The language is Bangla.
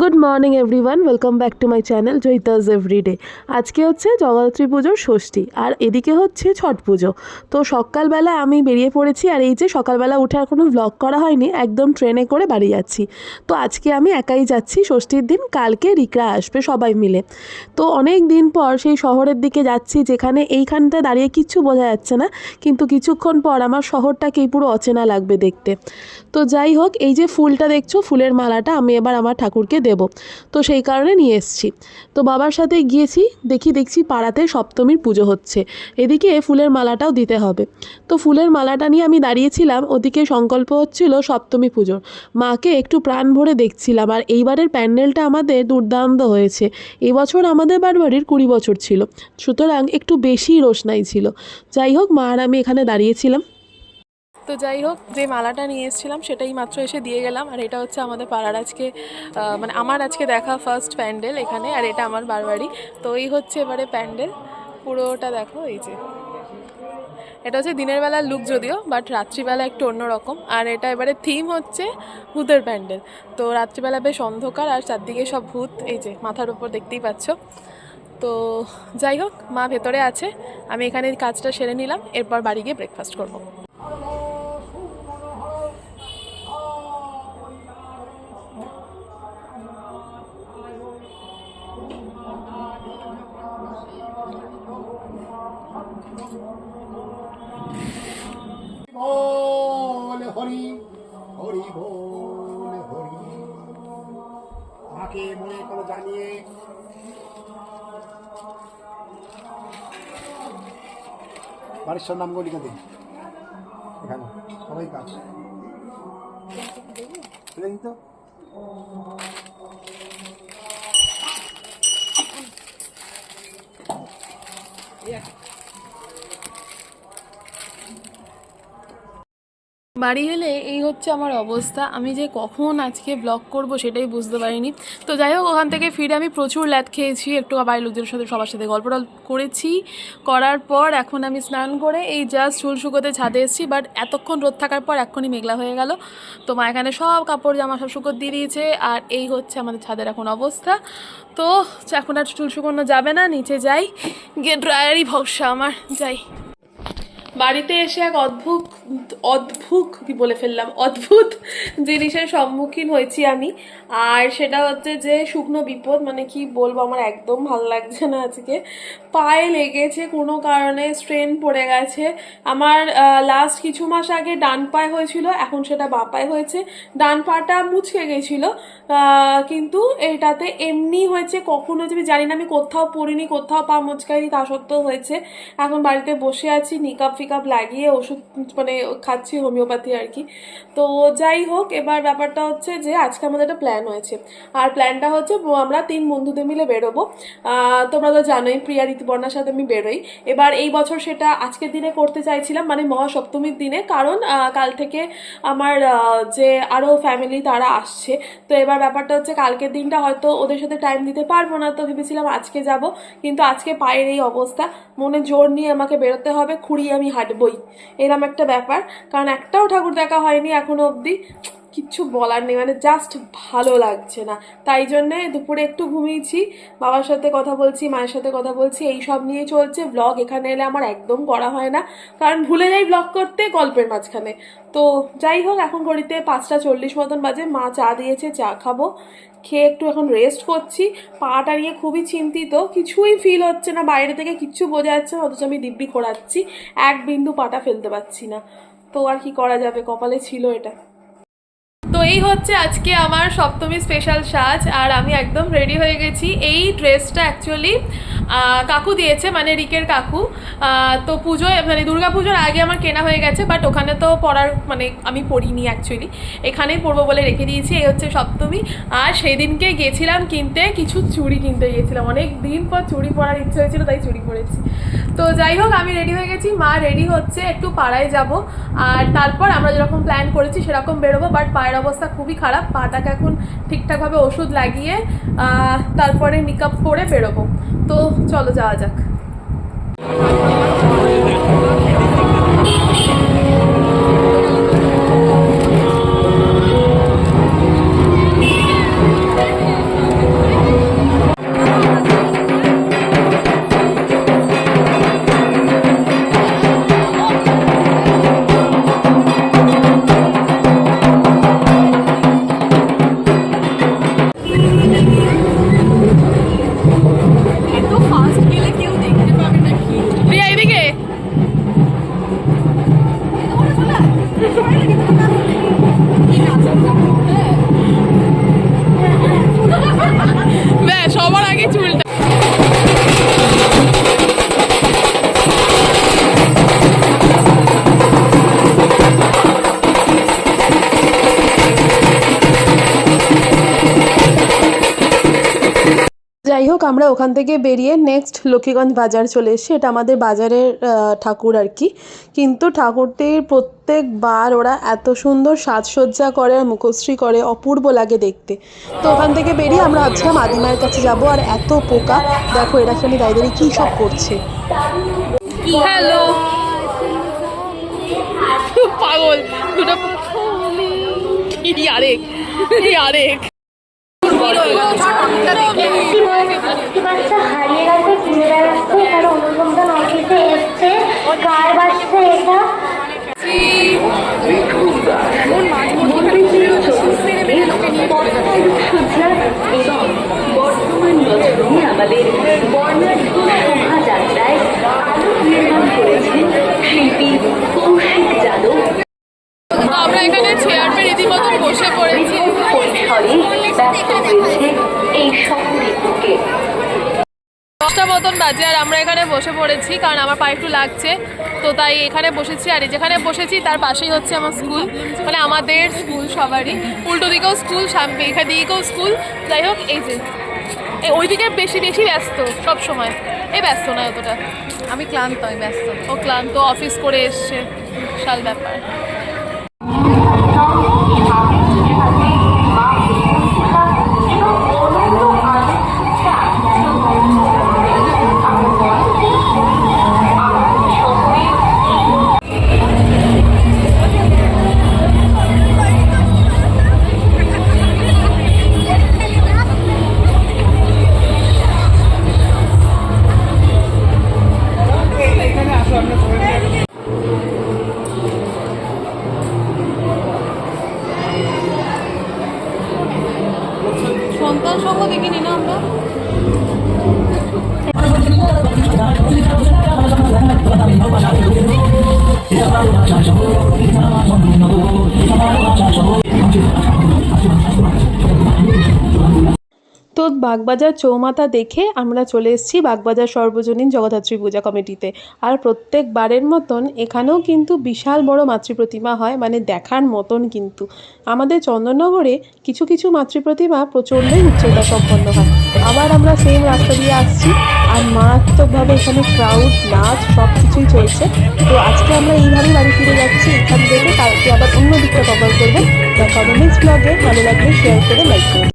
Good morning everyone welcome back to my channel Joyita's everyday আজকে হচ্ছে জগদ্ধাত্রী পুজোর ষষ্ঠী, আর এদিকে হচ্ছে ছট পুজো। তো সকালবেলা আমি বেরিয়ে পড়েছি, আর এই যে সকালবেলা উঠে আর কোনো ব্লগ করা হয়নি, একদম ট্রেনে করে বাড়ি যাচ্ছি। তো আজকে আমি একাই যাচ্ছি, ষষ্ঠীর দিন কালকে রিকরা আসবে সবাই মিলে। তো অনেক দিন পর সেই শহরের দিকে যাচ্ছি, যেখানে এইখানটা দাঁড়িয়ে কিচ্ছু বোঝা যাচ্ছে না, কিন্তু কিছুক্ষণ পর আমার শহরটাকেই পুরো অচেনা লাগবে দেখতে। তো যাই হোক, এই যে ফুলটা দেখছ, ফুলের মালাটা, আমি এবার আমার ঠাকুরকে দেব। তো সেই কারণে নিয়ে এসেছি। তো বাবার সাথে গিয়েছি, দেখি দেখছি পাড়াতে সপ্তমীর পুজো হচ্ছে। এদিকে ফুলের মালাটাও দিতে হবে। তো ফুলের মালাটা নিয়ে আমি দাঁড়িয়েছিলাম, ওদিকে সংকল্প হচ্ছিল সপ্তমী পুজোর। মাকে একটু প্রাণ ভরে দেখছিলাম আর এইবারের প্যান্ডেলটা আমাদের দুর্দান্ত হয়েছে। এবছর আমাদের বারবাড়ির কুড়ি বছর ছিল। সুতরাং একটু বেশি রোশনাই ছিল। যাই হোক, মা আর আমি এখানে দাঁড়িয়েছিলাম। তো যাই হোক, যে মালাটা নিয়ে এসেছিলাম সেটাই মাত্র এসে দিয়ে গেলাম। আর এটা হচ্ছে আমাদের পাড়ার আজকে মানে আমার আজকে দেখা ফার্স্ট প্যান্ডেল এখানে, আর এটা আমার বারবারই। তো এই হচ্ছে এবারে প্যান্ডেল পুরোটা দেখো, এই যে। এটা হচ্ছে দিনের বেলার লুক যদিও বাট রাত্রিবেলা একটু অন্যরকম। আর এটা এবারে থিম হচ্ছে ভূতের প্যান্ডেল। তো রাত্রিবেলা বেশ অন্ধকার, আর চারদিকে সব ভূত, এই যে মাথার উপর দেখতেই পাচ্ছ। তো যাই হোক, মা ভেতরে আছে। আমি এখানে কাজটা সেরে নিলাম, এরপর বাড়ি গিয়ে ব্রেকফাস্ট করব। বল হরি হরি বল হরি। মাকে মনে করে জানিয়ে। বাড়ির সব নামগুলো লিখে দিন এখানে, সবাই কাজ। তো? বাড়ি এলে এই হচ্ছে আমার অবস্থা। আমি যে কখন আজকে ব্লগ করব সেটাই বুঝতে পারিনি। তো যাই হোক, ওখান থেকে ফিরে আমি প্রচুর ল্যাদ খেয়েছি, একটু বাড়ির লোকজনের সাথে, সবার সাথে গল্প করেছি। করার পর এখন আমি স্নান করে এই জাস্ট চুল শুকোতে ছাদে এসেছি বাট এতক্ষণ রোদ থাকার পর এখনই মেঘলা হয়ে গেল। তো মা এখানে সব কাপড়, জামা সব শুকোতে দিয়ে দিয়েছে, আর এই হচ্ছে আমাদের ছাদের এখন অবস্থা। তো এখন আর চুল শুকোনো যাবে না, নিচে যাই। গিয়ে ড্রায়ারই ভরসা আমার, যাই। বাড়িতে এসে এক অদ্ভুত অদ্ভুত কি বলে ফেললাম? অদ্ভুত জিনিসের সম্মুখীন হয়েছি আমি। আর সেটা হচ্ছে যে শুকনো বিপদ মানে কি বলব, আমার একদম ভালো লাগছে না আজকে। পায়ে লেগেছে কোনো কারণে, স্ট্রেন পড়ে গেছে। আমার লাস্ট কিছু মাস আগে ডান পায়ে হয়েছিল, এখন সেটা বাঁ পায়ে হয়েছে। ডান পাটা মুচকে গেছিল কিন্তু এটাতে এমনি হয়েছে, কখন হয়েছে আমি জানি না, আমি কোথাও পড়িনি, কোথাও পা মুচকাইনি, তা সত্ত্বেও হয়েছে। এখন বাড়িতে বসে আছি নিকাপ ফিকাপ লাগিয়ে ওষুধ মানে খাচ্ছি হোমিওপ্যাথি আর কি। তো যাই হোক, এবার ব্যাপারটা হচ্ছে যে আজকে আমাদের একটা প্ল্যান হয়েছে। আর প্ল্যানটা হচ্ছে আমরা তিন বন্ধুদের মিলে বেরোবো। তোমরা তো জানোই, প্রিয়া, ঋতুপর্ণার সাথে আমি বেরোই। এবার এই বছর সেটা আজকের দিনে করতে চাইছিলাম মানে মহাসপ্তমীর দিনে। কারণ কাল থেকে আমার যে আরও ফ্যামিলি তারা আসছে। তো এবার ব্যাপারটা হচ্ছে কালকের দিনটা হয়তো ওদের সাথে টাইম দিতে পারব না, তো ভেবেছিলাম আজকে যাব। কিন্তু আজকে পায়ের এই অবস্থা। মনে জোর নিয়ে আমাকে বেরোতে হবে, খুঁড়িয়ে আমি হাঁটবই। এরম একটা ব্যাপার। কারণ একটাও ঠাকুর দেখা হয়নি এখনও অবধি। কিচ্ছু বলার নেই মানে জাস্ট ভালো লাগছে না। তাই জন্যে দুপুরে একটু ঘুমিয়েছি, বাবার সাথে কথা বলছি, মায়ের সাথে কথা বলছি, এই সব নিয়ে চলছে ব্লগ এখানে এলে আমার একদম করা হয় না। কারণ ভুলে যাই ব্লগ করতে গল্পের মাঝখানে। তো যাই হোক, এখন ঘড়িতে পাঁচটা চল্লিশ মতন বাজে, মা চা দিয়েছে, চা খাব। খেয়ে একটু এখন রেস্ট করছি। পাটা নিয়ে খুবই চিন্তিত, কিছুই ফিল হচ্ছে না, বাইরে থেকে কিচ্ছু বোঝা যাচ্ছে না, অথচ আমি দিব্যি খোঁড়াচ্ছি, এক বিন্দু পাটা ফেলতে পারছি না। তো আর কি করা যাবে, কপালে ছিল এটা। এই হচ্ছে আজকে আমার সপ্তমী স্পেশাল সাজ, আর আমি একদম রেডি হয়ে গেছি। এই ড্রেসটা অ্যাকচুয়ালি কাকু দিয়েছে মানে রিকের কাকু। তো পুজোয় মানে দুর্গা পুজোর আগে আমার কেনা হয়ে গেছে বাট ওখানে তো পরার মানে আমি পরিনি অ্যাকচুয়ালি এখানেই পরবো বলে রেখে দিয়েছি, এই হচ্ছে সপ্তমী। আর সেই দিনকে গেছিলাম কিনতে, কিছু চুড়ি কিনতে গিয়েছিলাম অনেক দিন পর চুড়ি পরার ইচ্ছে হয়েছিল, তাই চুড়ি পরেছি। তো যাই হোক, আমি রেডি হয়ে গেছি, মা রেডি হচ্ছে, একটু পাড়ায় যাব। আর তারপর আমরা যেরকম প্ল্যান করেছি, সেরকম বেরোবো বাট পায়ের অবস্থা খুবই খারাপ, পাটাকে এখন ঠিকঠাকভাবে ওষুধ লাগিয়ে তারপরে নিকাপ করে বেরোবো। তো চলো যাওয়া যাক যাই হোক আমরা ওখান থেকে বেরিয়ে নেক্সট লক্ষ্মীগঞ্জ বাজার চলে এসেছি। এটা আমাদের বাজারের ঠাকুর আর কি। কিন্তু ঠাকুরটির প্রত্যেকবার ওরা এত সুন্দর সাজসজ্জা করে আর মুখশ্রী করে অপূর্ব লাগে দেখতে। তো ওখান থেকে বেরিয়ে আমরা ভাবছিলাম আদিমায়ের কাছে যাব আর এত পোকা। দেখো এরা দাঁড়িয়ে দাঁড়িয়ে কী সব করছে। হ্যালো পাগল দুটো আরেক আরেক একটি বাচ্চা হারিয়ে গেছে, ঘুরে বেড়াচ্ছে, তার অনুসন্ধান অফিসে এসছে কার বাচ্চা এটা। বর্তমান রজনী আমাদের বর্ণাঢ্য শোভাযাত্রায় আলোক নির্মাণ করেছেন শিল্পী বাজে আর আমরা এখানে বসে পড়েছি কারণ আমার পায়ে একটু লাগছে। তো তাই এখানে বসেছি আর যেখানে বসেছি তার পাশেই হচ্ছে আমার স্কুল। মানে আমাদের স্কুল সবারই। উল্টো দিকেও স্কুল সামনে এখানে দিকেও স্কুল। যাই হোক এই যে। ওইদিকে বেশি বেশি ব্যস্ত সব সময়। এ ব্যস্ত নয় অতটা। আমি ক্লান্ত আমি ব্যস্ত। ও ক্লান্ত অফিস করে এসছে বিশাল ব্যাপার। সন্তান সঙ্গ দেখিনি না আমরা তো বাগবাজার চৌমাথা দেখে আমরা চলে এসেছি বাগবাজার সর্বজনীন জগদ্ধাত্রী পূজা কমিটিতে। আর প্রত্যেকবারের মতন এখানেও কিন্তু বিশাল বড় মাতৃ প্রতিমা হয় মানে দেখার মতন কিন্তু। আমাদের চন্দননগরে কিছু কিছু মাতৃ প্রতিমা প্রচণ্ডই উচ্চতা সম্পন্ন হয়। আবার আমরা সেম রাস্তা দিয়ে আসছি, আর মারাত্মকভাবে এখানে ক্রাউড নাচ সব কিছুই চলছে। তো আজকে আমরা এইভাবেই বাড়ি ফিরে যাচ্ছি, এখান থেকে কালকে আবার অন্য দিকটা কভার করব। দেখা হবে নেক্সট ব্লগে ভালো লাগলে শেয়ার করে। লাইক করুন